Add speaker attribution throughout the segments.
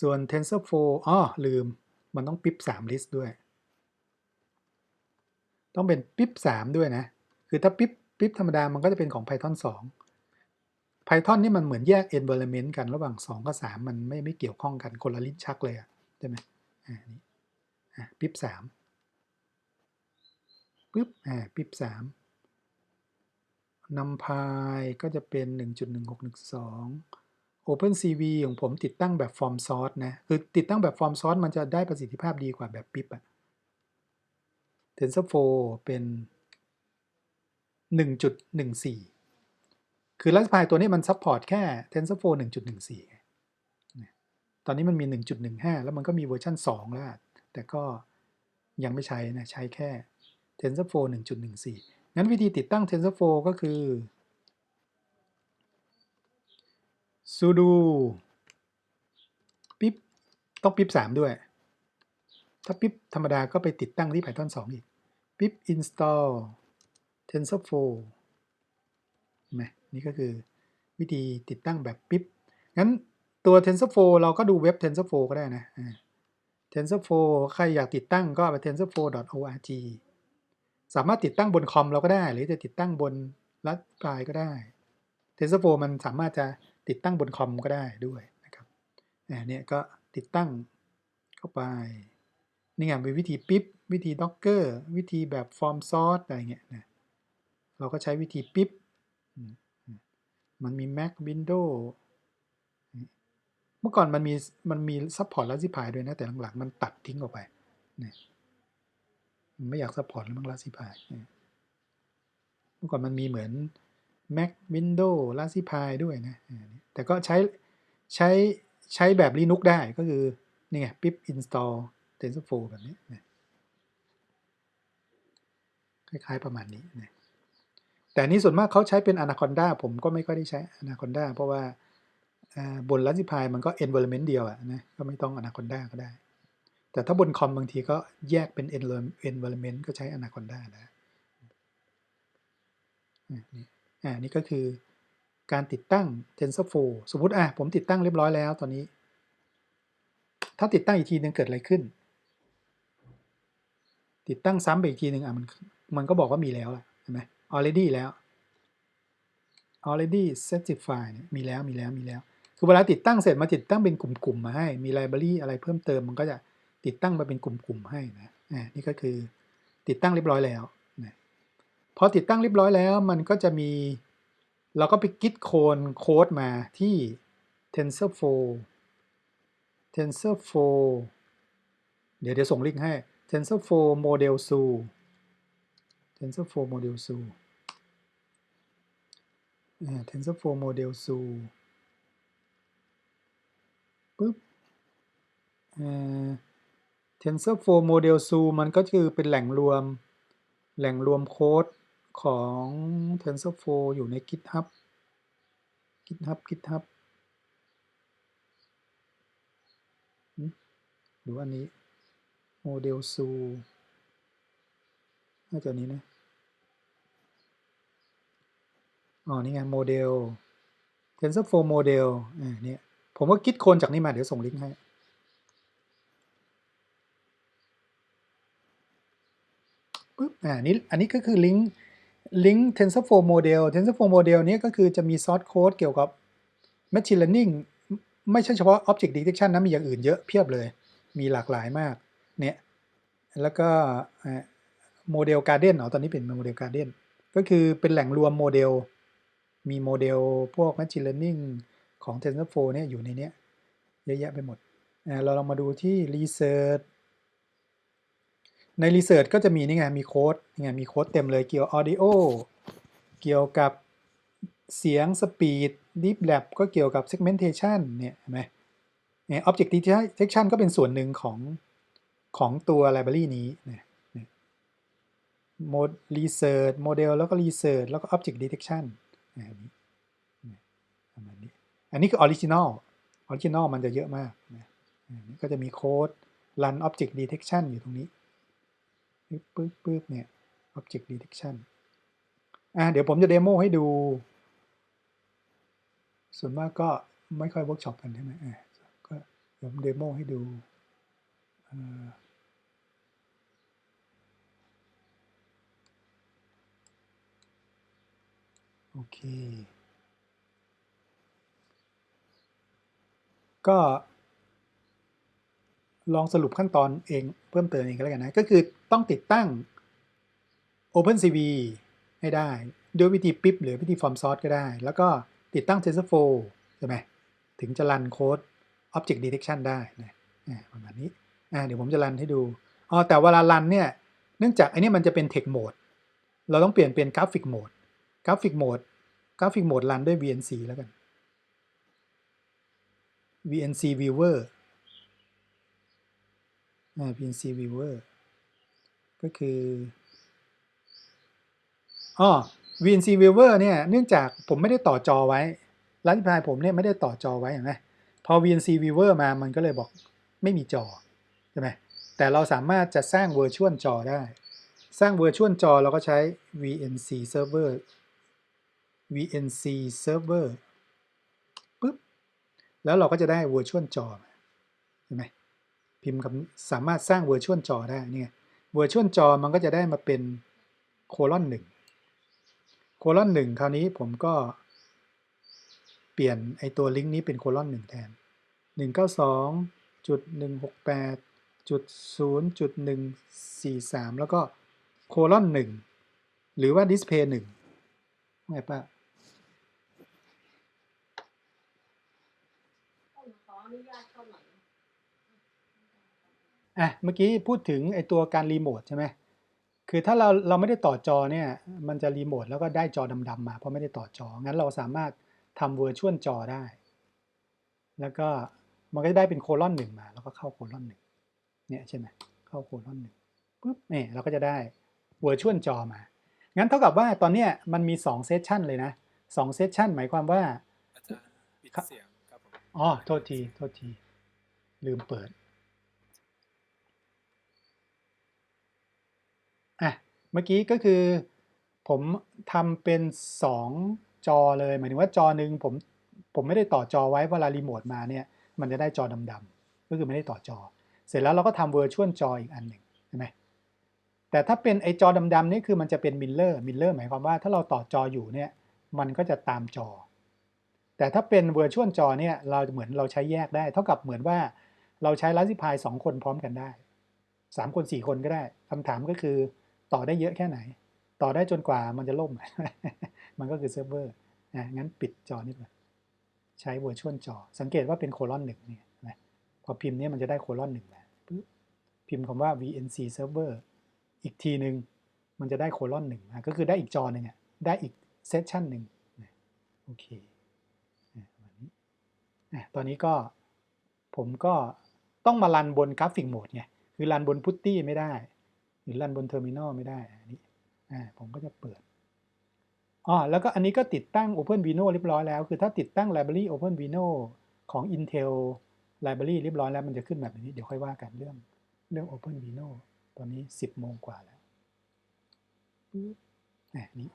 Speaker 1: ส่วน TensorFlow อ๋อลืม มันต้องปิ๊บ3 list ด้วย ต้องเป็นปิ๊บ3ด้วยนะ คือถ้าปิ๊บปิ๊บธรรมดา มันก็จะเป็นของ Python 2 Python นี่มันเหมือนแยก environment กันระหว่าง 2 กับ 3 มันไม่ไม่เกี่ยวข้องกันคนละลิ้นชักเลยอะใช่ไหมอ่านี่อะปิ๊บ3ปึ๊บอ่าปิ๊บ3นำพายก็จะเป็น 1.1612 OpenCV ของผมติดตั้งแบบ Form Source นะ คือติดตั้งแบบ Form Source มันจะได้ประสิทธิภาพดีกว่าแบบปิ๊บอะ TensorFlow เป็น 1.14 คือ Raspberry ตัวนี้มันซัพพอร์ตแค่ TensorFlow 1.14ไงตอนนี้มันมี 1.15 แล้วมันก็มีเวอร์ชัน2 แล้ว แต่ก็ยังไม่ใช้นะ ใช้แค่ TensorFlow 1.14 งั้นวิธีติดตั้ง TensorFlow ก็คือ sudo ปิ๊บ ต้องปิ๊บ 3 ด้วย ถ้าปิ๊บ ธรรมดาก็ไปติดตั้งที่ Python 2 อีก ปิ๊บ install TensorFlow ไหมนี่ก็คือวิธีติดตั้งแบบปิ๊บ งั้นตัว TensorFlow เราก็ดูเว็บ TensorFlow ก็ได้นะ TensorFlow ใครอยากติดตั้งก็ไป tensorflow.org สามารถติดตั้งบนคอมเราก็ได้ หรือจะติดตั้งบนรัสปลายก็ได้ TensorFlow มันสามารถจะ ติดตั้งบนคอมก็ได้ด้วยนะครับเนี่ยก็ติดตั้งเข้าไป นี่ไงเป็นวิธีปิ๊บวิธี Docker วิธีแบบ Form Source อะไรเงี้ยนะเราก็ใช้วิธีปิ๊บมันมี Mac Windows เมื่อก่อนมันมีมันมีซัพพอร์ต Raspberry ด้วยนะ แต่หลังๆมันตัดทิ้งออกไปเนี่ยไม่อยากซัพพอร์ตแล้วมั้ง Raspberry เมื่อก่อนมันมีเหมือน Mac Windows Raspberry ด้วยนะ แต่ก็ใช้ใช้ใช้แบบ Linux ได้ก็คือ นี่ไง pip install TensorFlow แบบนี้นะคล้ายๆประมาณนี้นะแต่นี้ส่วนมากเขาใช้เป็น Anaconda ผมก็ไม่ค่อยได้ใช้ Anaconda เพราะว่าบน Raspberry มันก็ environment เดียวอะนะก็ไม่ต้อง Anaconda ก็ได้ แต่ถ้าบนคอมบางทีก็แยกเป็น environment ก็ใช้ Anaconda นะนี่ อ่านี่ก็คือการติดตั้ง TensorFlow สมมติอะผมติดตั้งเรียบร้อยแล้วตอนนี้ ถ้าติดตั้งอีกทีนึงเกิดอะไรขึ้น ติดตั้งซ้ำไปอีกทีหนึ่งอะมันมันก็บอกว่ามีแล้วเห็นไหม already แล้ว already certified มีแล้วมีแล้วมีแล้ว คือเวลาติดตั้งเสร็จมาติดตั้งเป็นกลุ่มๆมาให้ มี library อะไรเพิ่มเติมมันก็จะติดตั้งมาเป็นกลุ่มๆให้นะอ่านี่ก็คือติดตั้งเรียบร้อยแล้ว พอติดตั้งเรียบร้อยแล้วมันก็จะมี เราก็ไปกิดโคนโค้ดมาที่ TensorFlow TensorFlow เดี๋ยวเดี๋ยวส่งลิงก์ให้ TensorFlow Model Zoo TensorFlow Model Zoo TensorFlow Model Zoo ปึ๊บ TensorFlow Model Zoo มันก็คือเป็นแหล่งรวม แหล่งรวมโค้ด ของ TensorFlow อยู่ใน GitHub GitHub GitHub หรืออันนี้ Model Zoo น่าจะนี้นะ อ๋อ นี่ไงโมเดล TensorFlow Model อ่าเนี่ยผมก็คิดโคนจากนี้มาเดี๋ยวส่งลิงก์ให้ ปึ๊บ อ่า นี่ อันนี้ก็คือลิงก์ ลิงก์ TensorFlow Model TensorFlow Model นี้ก็คือจะมีซอสโค้ดเกี่ยวกับ Machine Learning ไม่ใช่เฉพาะ Object Detection นะมีอย่างอื่นเยอะเพียบเลย มีหลากหลายมากเนี่ยแล้วก็โมเดลการ์เด้นอ๋อตอนนี้เป็นโมเดลการ์เด้นก็คือเป็นแหล่งรวมโมเดล มีโมเดลพวก Machine Learning ของ TensorFlow เนี่ยอยู่ในนี้เยอะแยะไปหมด เราลองมาดูที่ Research ใน Research ก็จะมีนี่ไงมีโค้ดนี่ไงมีโค้ดเต็มเลยเกี่ยว Audio เกี่ยวกับเสียง Speed Deep Lab ก็เกี่ยวกับ Segmentation เนี่ยเห็นไหม Object Detection ก็เป็นส่วนหนึ่งของของตัว Library นี้นะโมด research โมเดลแล้วก็ research แล้วก็ object detection อันนี้ประมาณนี้อันนี้คือ original original มันจะเยอะมากนะนี่ก็จะมีโค้ด run object detection อยู่ตรงนี้ ปึ๊บปึ๊บปึ๊บเนี่ย object detection อะเดี๋ยวผมจะเดโมให้ดู ส่วนมากก็ไม่ค่อยเวิร์กช็อปกันใช่ไหมอะก็เดี๋ยวผมเดโมให้ดูโอเค ก็ ลองสรุปขั้นตอนเองเพิ่มเติมเองก็แล้วกันนะ ก็คือต้องติดตั้ง OpenCV ให้ได้ด้วยวิธีปิ๊บหรือวิธี Form Source ก็ได้ แล้วก็ติดตั้ง TensorFlow ใช่ไหมถึงจะรันโค้ด Object Detection ได้นะอ่ประมาณนี้เดี๋ยวผมจะรันให้ดูอ๋อแต่เวลารันเนี่ยเนื่องจากไอ้นี่มันจะเป็น Text Mode เราต้องเปลี่ยนเป็น Graphic Mode Graphic Mode Graphic Mode รันด้วย VNC แล้วกัน VNC Viewer อ่า VNC Viewer ก็คืออ๋อ VNC Viewer เนี่ยเนื่องจากผมไม่ได้ต่อจอไว้ร้านพิพายผมเนี่ยไม่ได้ต่อจอไว้เห็นไหมพอ VNC Viewer มามันก็เลยบอกไม่มีจอใช่ไหมแต่เราสามารถจะสร้าง Virtual จอได้ สร้าง Virtual จอเราก็ใช้ VNC Server VNC Server ปุ๊บแล้วเราก็จะได้ Virtual จอมาเห็นไหม พิมพ์สามารถสร้าง Virtual จอได้เนี่ย Virtual จอมันก็จะได้มาเป็นโคลอนหนึ่งโคลอนหนึ่งคราวนี้ผมก็เปลี่ยนไอตัวลิงก์นี้เป็นโคลอนหนึ่งแทนหนึ่งเก้าสองจุดหนึ่งหกแปดจุดศูนย์จุดหนึ่งสี่สามแล้วก็โคลอนหนึ่งหรือว่าดิสเพย์หนึ่งไงป้า
Speaker 2: ขออนุญาตเข้า อย
Speaker 1: อะเมื่อกี้พูดถึงไอตัวการรีโมทใช่ไหมคือถ้าเราเราไม่ได้ต่อจอเนี่ยมันจะรีโมทแล้วก็ได้จอดำๆมาเพราะไม่ได้ต่อจอ งั้นเราสามารถทำเวอร์ชวลจอได้ แล้วก็มันก็จะได้เป็นโคลอนหนึ่งมา แล้วก็เข้าโคลอนหนึ่งเนี่ยใช่ไหมเข้าโคลอนหนึ่งปุ๊บเนี่ยเราก็จะได้เวอร์ชวลจอมา งั้นเท่ากับว่าตอนเนี้ยมันมี2เซสชันเลยนะสองเซสชันหมายความว่า
Speaker 3: อาจารย์ปิด
Speaker 1: ครับ
Speaker 3: เสียงครับผม
Speaker 1: อ๋อโทษทีโทษที ลืมเปิด อะเมื่อกี้ก็คือ ผมทำเป็น 2 จอเลย หมายถึงว่าจอหนึ่งผมผมไม่ได้ต่อจอไว้เวลารีโมทมาเนี่ยมันจะได้จอดำๆก็คือไม่ได้ต่อจอ เสร็จแล้วเราก็ทำเวอร์ชวลจออีกอันหนึ่งใช่ไหมแต่ถ้าเป็นไอจอดำๆนี่คือมันจะเป็นมิลเลอร์มิลเลอร์หมายความว่าถ้าเราต่อจออยู่เนี่ยมันก็จะตามจอ แต่ถ้าเป็นเวอร์ชวลจอเนี่ยเราเหมือนเราใช้แยกได้ เท่ากับเหมือนว่าเราใช้ Raspberry สองคนพร้อมกันได้สามคนสี่คนก็ได้คำถามก็คือ ต่อได้เยอะแค่ไหน ต่อได้จนกว่ามันจะล่ม มันก็คือเซิร์ฟเวอร์นะงั้นปิดจอนี้ก่อนใช้เวอร์ชวลจอ สังเกตว่าเป็นโคลอนหนึ่งเนี่ยนะพอพิมพ์เนี่ยมันจะได้โคลอนหนึ่งมาปึ๊บพิมพ์คำว่า VNC server อีกทีหนึ่งมันจะได้โคลอนหนึ่งก็คือได้อีกจอหนึ่งได้อีกเซสชันหนึ่งโอเคนะตอนนี้ก็ผมก็ต้องมารันบนกราฟิกโหมดไง คือรันบนพุตตี้ไม่ได้ หรือรันบนเทอร์มินอลไม่ได้อันนี้อ่าผมก็จะเปิดอ๋อแล้วก็อันนี้ก็ติดตั้ง OpenVINO เรียบร้อยแล้ว คือถ้าติดตั้ง Library OpenVINO ของ Intel Library เรียบร้อยแล้วมันจะขึ้นแบบนี้ เดี๋ยวค่อยว่ากันเรื่องเรื่อง OpenVINO ตอนนี้ 10 โมงกว่าแล้วปึ๊บอะนี้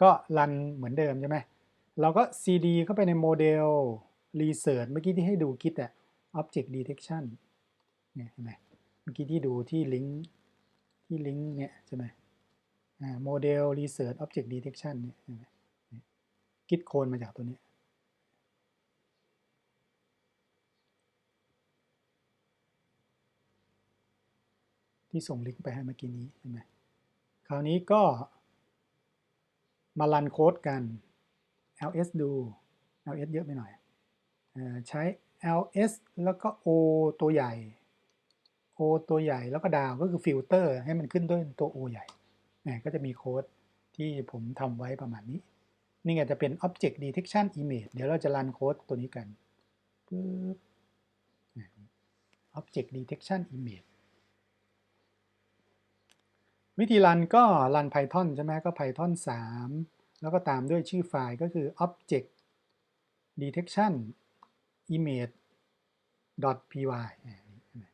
Speaker 1: ก็รันเหมือนเดิมใช่ไหมเราก็ cd เข้าไปในโมเดล research เมื่อกี้ที่ให้ดูคิดอะ object detection เนี่ยเห็นไหมเมื่อกี้ที่ดูที่ลิงก์ ที่ลิงก์เนี่ยใช่ไหมอ่าโมเดล research object detection เนี่ยเห็นไหมคิดโคนมาจากตัวนี้ที่ส่งลิงก์ไปให้เมื่อกี้นี้เห็นไหมคราวนี้ก็ มารันโค้ดกัน ls ดู ls เยอะไปหน่อยเออใช้ ls แล้วก็ o ตัวใหญ่ ตัวใหญ่แล้วก็ดาวก็คือฟิลเตอร์ให้มันขึ้นด้วยตัว o ใหญ่นี่ก็จะมีโค้ดที่ผมทำไว้ประมาณนี้ นี่ไงจะเป็น object detection image เดี๋ยวเราจะรันโค้ดตัวนี้กันปึ๊บ object detection image วิธีรันก็รัน Python ใช่ไหมก็ Python 3 แล้วก็ตามด้วยชื่อไฟล์ก็คือ object detection image py อ่านี่เห็นไหม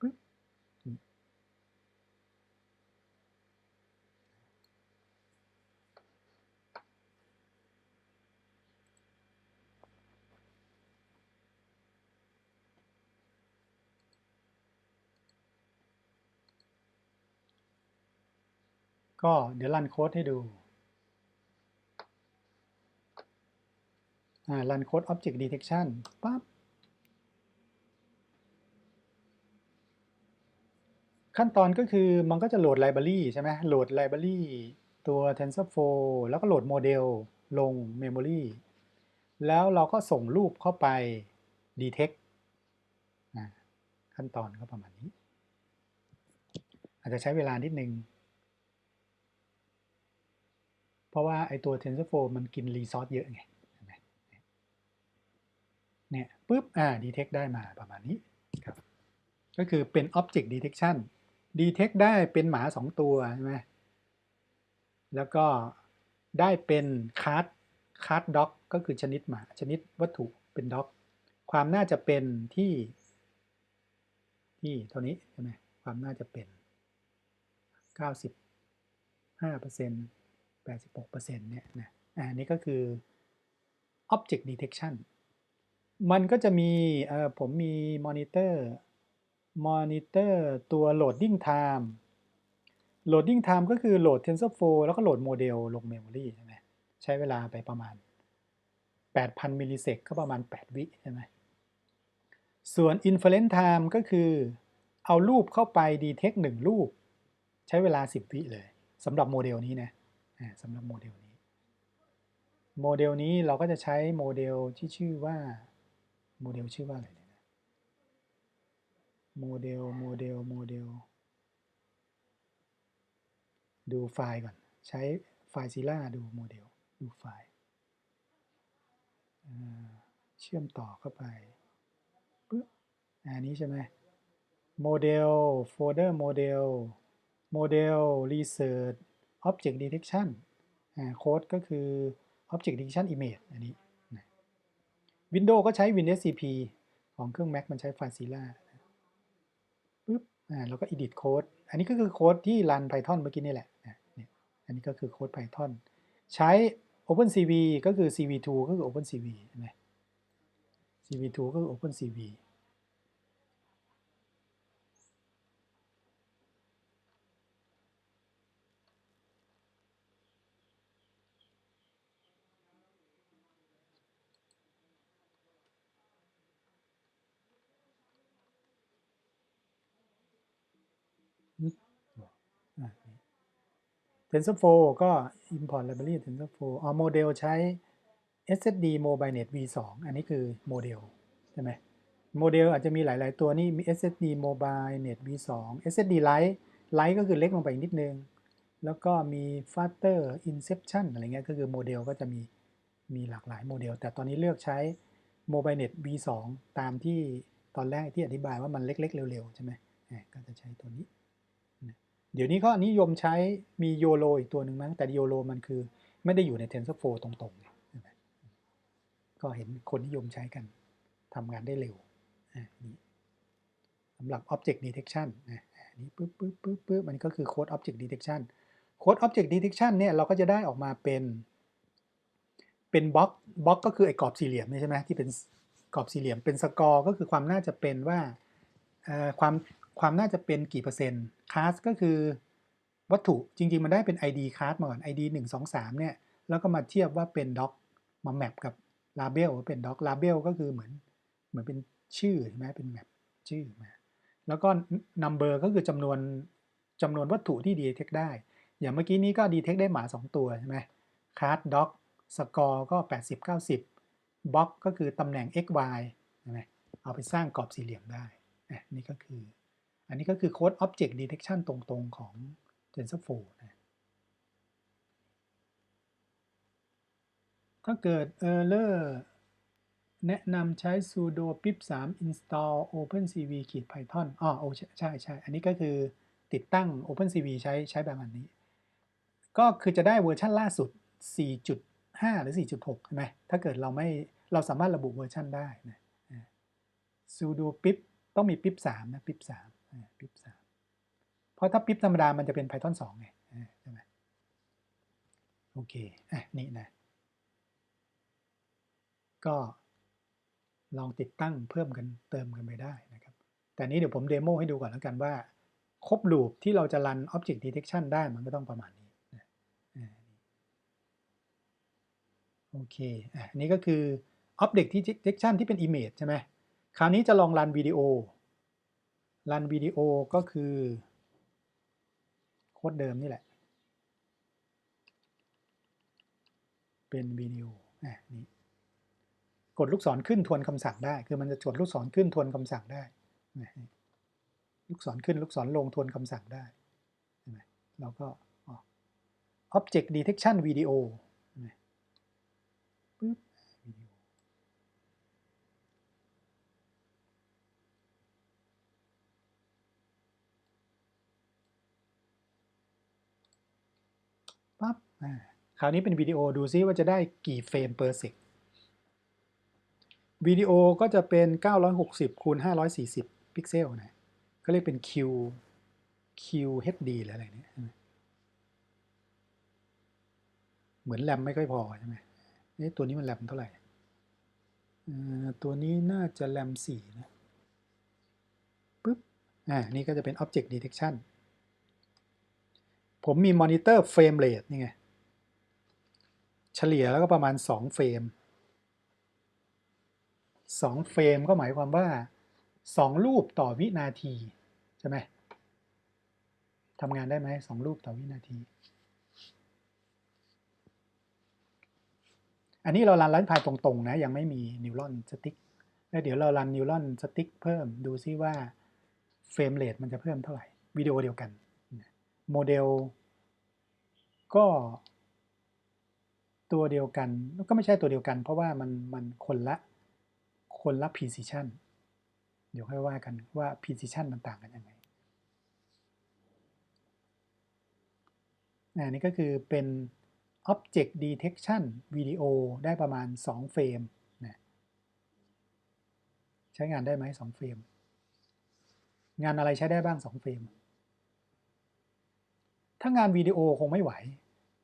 Speaker 1: ปึ๊บนี่ ก็เดี๋ยวรันโค้ดให้ดูอ่ารันโค้ด Object Detection ปั๊บขั้นตอนก็คือมันก็จะโหลด Library ใช่ไหมโหลด Library ตัว TensorFlow แล้วก็โหลดโมเดลลง Memory แล้วเราก็ส่งรูปเข้าไป Detect ขั้นตอนก็ประมาณนี้ อาจจะใช้เวลานิดนึง เพราะว่าไอตัว TensorFlow มันกินรีซอสเยอะไงเห็นไหมเนี่ยปุ๊บอ่า detect ได้มาประมาณนี้ครับก็คือเป็น object detection detect ได้เป็นหมา 2 ตัวใช่ไหมแล้วก็ได้เป็น card card dog ก็คือชนิดหมาชนิดวัตถุเป็น dog ความน่าจะเป็นที่ ที่เท่านี้ใช่ไหมความน่าจะเป็น 95% 86%เนี่ยนะอันนี้ก็คือ object detection มันก็จะมีเออผมมี monitor monitor ตัว loading time loading time ก็คือโหลด TensorFlow แล้วก็โหลดโมเดลลง memory ใช่ไหมใช้เวลาไปประมาณ 8,000 มิลลิเซกก็ประมาณ 8 วิใช่ไหมส่วน inference time ก็คือเอารูปเข้าไป detect 1 รูป ใช้เวลา 10 วิเลยสำหรับโมเดลนี้นะ สำหรับโมเดลนี้ โมเดลนี้เราก็จะใช้โมเดลที่ชื่อว่าโมเดลชื่อว่าอะไรเนี่ยนะโมเดลโมเดลโมเดลดูไฟล์ก่อน ใช้ไฟล์ซีล่าดูโมเดล ดูไฟล์เชื่อมต่อเข้าไปปึ๊บอันนี้ใช่ไหมโมเดลโฟลเดอร์โมเดลโมเดล research object detection โค้ดก็คือ object detection image อันนี้ Windows ก็ใช้ WinSCP ของเครื่อง Mac มันใช้ Filezilla ปึ๊บอ่าแล้วก็ edit code อันนี้ก็คือโค้ดที่รัน Python เมื่อกี้นี่แหละนะเนี่ยอันนี้ก็คือโค้ด Python ใช้ OpenCV ก็คือ CV2 ก็คือ OpenCV ใช่ไหม CV2 ก็คือ OpenCV TensorFlow ก็ import library TensorFlow อ๋อโมเดลใช้ SSD MobileNet V2 อันนี้คือโมเดลใช่ไหมโมเดลอาจจะมีหลาย ๆ ตัวนี่มี SSD MobileNet V2 SSD Lite Lite ก็คือเล็กลงไปอีกนิดนึง แล้วก็มี Faster Inception อะไรเงี้ยก็คือโมเดลก็จะมีมีหลากหลายโมเดล แต่ตอนนี้เลือกใช้ MobileNet V2 ตามที่ตอนแรกที่อธิบายว่ามันเล็ก ๆ เร็ว ๆ ใช่ไหมก็จะใช้ตัวนี้ เดี๋ยวนี้ก็นิยมใช้มีโยโ o อีกตัวหนึ่งมั้ง แต่โยโ o มันคือไม่ได้อยู่ใน TensorFlow ตรงๆ ก็เห็นคนนิยมใช้กันทำงานได้เร็วนี่สำหรับ Object Detection นะอันนี้ปึ๊บปึ๊บปึ๊บปึ๊บมันก็คือโค้ด Object Detection โค้ด Object Detection เนี่ยเราก็จะได้ออกมาเป็น เป็นบล็อกบล็อกก็คือไอ้กรอบสี่เหลี่ยมใช่ไหมที่เป็นกรอบสี่เหลี่ยมเป็นสกอร์ก็คือความน่าจะเป็นว่าความ ความน่าจะเป็นกี่เปอร์เซ็นต์คลาสก็คือวัตถุจริง ๆ มันได้เป็น ID คลาสมาก่อน ID 1 2 3เนี่ยแล้วก็มาเทียบว่าเป็นด็อกมาแมปกับ label ว่าเป็นด็อก label ก็คือเหมือนเหมือนเป็นชื่อใช่ไหมเป็นแมปชื่อมาแล้วก็ number ก็คือจำนวนจำนวนวัตถุที่ detect ได้ อย่างเมื่อกี้นี้ก็ detect ได้หมา 2 ตัวใช่ไหมคลาสด็อกสกอร์ก็ 80 90บล็อกก็คือตำแหน่ง x y ใช่ไหมเอาไปสร้างกรอบสี่เหลี่ยมได้ นี่ก็คือ อันนี้ก็คือโค้ด Object Detection ตรงๆ ของ TensorFlow นะถ้าเกิด Error แนะนำใช้ sudo pip 3 install opencv ขีด python อ๋อโอใช่ใช่ อันนี้ก็คือติดตั้ง opencv ใช้ใช้แบบอันี้ ก็คือจะได้เวอร์ชันล่าสุด 4.5 หรือ 4.6 ใช่ไหม ถ้าเกิดเราไม่เราสามารถระบุเวอร์ชันได้นะ sudo pip ต้องมี pip 3 นะ pip 3 ปิ๊บเพราะถ้าปิ๊บธรรมดามันจะเป็น Python 2ไงใช่ไหมโอเคอะนี่นะ ก็ลองติดตั้งเพิ่มกันเติมกันไปได้นะครับ แต่นี้เดี๋ยวผมเดโมให้ดูก่อนแล้วกันว่า ครบลูปที่เราจะรัน Object Detection ได้มันก็ต้องประมาณนี้นะโอเคอันนี้ก็คือ Object Detection ที่เป็น Image ใช่ไหมคราวนี้จะลองรันวิดีโอ รันวิดีโอก็คือ โค้ดเดิมนี่แหละ เป็นวิดีโออะนี่กดลูกศรขึ้นทวนคำสั่งได้ คือมันจะกดลูกศรขึ้นทวนคำสั่งได้ ลูกศรขึ้นลูกศรลงทวนคำสั่งได้เห็นไหมเราก็อ๋อ Object Detection Video เห็นไหมปึ๊บวิดีโอ ปั๊บคราวนี้เป็นวิดีโอดูซิว่าจะได้กี่เฟรม per sec วิดีโอก็จะเป็น 960คูณ540 พิกเซลนะก็เรียกเป็น Q QHD หรืออะไรเนี่ยเหมือนแรมไม่ค่อยพอใช่ไหมเอ๊ะตัวนี้มันแรมเท่าไหร่ตัวนี้น่าจะแรม4นะปึ๊บอ่านี่ก็จะเป็น Object Detection ผมมีมอนิเตอร์เฟรมเรทนี่ไง เฉลี่ยแล้วก็ประมาณ 2 เฟรม 2 เฟรมก็หมายความว่า 2 รูปต่อวินาที ใช่ไหมทำงานได้ไหมสองรูปต่อวินาที อันนี้เรารันรันพายตรงๆนะ ยังไม่มีนิวรอนสติ๊กแล้วเดี๋ยวเรารันนิวรอนสติ๊กเพิ่มดูซิว่าเฟรมเรทมันจะเพิ่มเท่าไหร่ วิดีโอเดียวกัน โมเดล ก็ตัวเดียวกัน ก็ไม่ใช่ตัวเดียวกัน เพราะว่ามันมันคนละคนละ precision เดี๋ยวค่อยว่ากันว่า precision มันต่างกันยังไงอันนี้ก็คือเป็น object detection วิดีโอได้ประมาณ 2 เฟรมนะใช้งานได้ไหม2เฟรม งานอะไรใช้ได้บ้าง 2 เฟรม ถ้างานวิดีโอคงไม่ไหว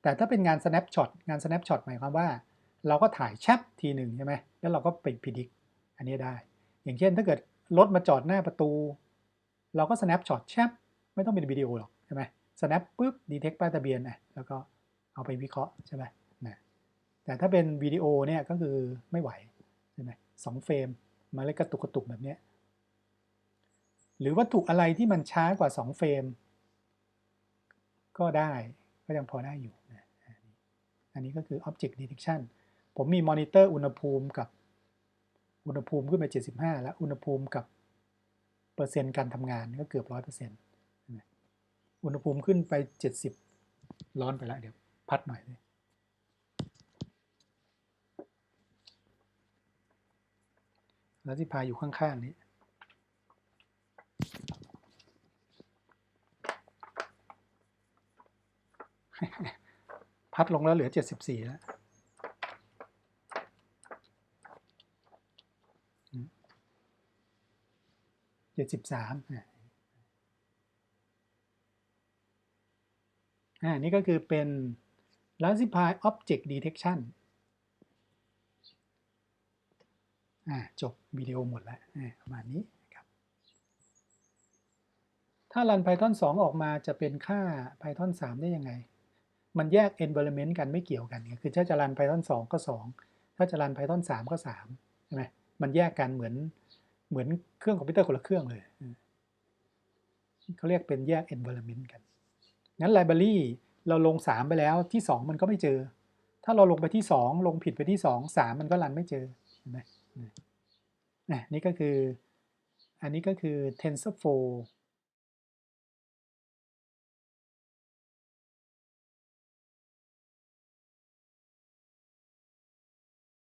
Speaker 1: แต่ถ้าเป็นงาน snapshot งาน snapshot หมายความว่า เราก็ถ่ายแชปทีหนึ่งใช่ไหมแล้วเราก็ไปพิดิกอันนี้ได้ อย่างเช่นถ้าเกิดรถมาจอดหน้าประตู เราก็ snapshot แชปไม่ต้องเป็นวิดีโอหรอกใช่ไหม snap ปุ๊บ detect ป้ายทะเบียนนะแล้วก็เอาไปวิเคราะห์ใช่ไหมนะแต่ถ้าเป็นวิดีโอเนี่ยก็คือไม่ไหวใช่ไหมสองเฟรมมาเลยกระตุกกระตุกแบบนี้หรือวัตถุอะไรที่มันช้ากว่า 2 เฟรม ก็ได้ก็ยังพอได้อยู่นะอันนี้ก็คือ Object Detection ผมมีมอนิเตอร์อุณหภูมิกับอุณหภูมิขึ้นไป 75 แล้วอุณหภูมิกับเปอร์เซ็นต์การทำงานก็เกือบ 100%อุณหภูมิขึ้นไป 70 ร้อนไปแล้วเดี๋ยวพัดหน่อยเลยแล้วที่พาอยู่ข้างๆนี้ พัดลงแล้วเหลือ 74 แล้วเจ็ดสิบสามอ่านี่ก็คือเป็น Raspberry Object Detection อ่าจบวิดีโอหมดแล้วอ่าประมาณนี้นะครับ ถ้ารัน Python 2 ออกมาจะเป็นค่า Python 3 ได้ยังไง มันแยก environment กันไม่เกี่ยวกันไงคือถ้าจะรัน Python 2 ก็ 2 ถ้าจะรัน Python 3 ก็3ใช่ไหมมันแยกกันเหมือนเหมือนเครื่องคอมพิวเตอร์คนละเครื่องเลยเขาเรียกเป็นแยก environment กัน งั้น library เราลง 3 ไปแล้วที่ 2 มันก็ไม่เจอ ถ้าเราลงไปที่ 2 ลงผิดไปที่ 2 3 มันก็รันไม่เจอเห็นไหมนี่ก็คือ อันนี้ก็คือ TensorFlow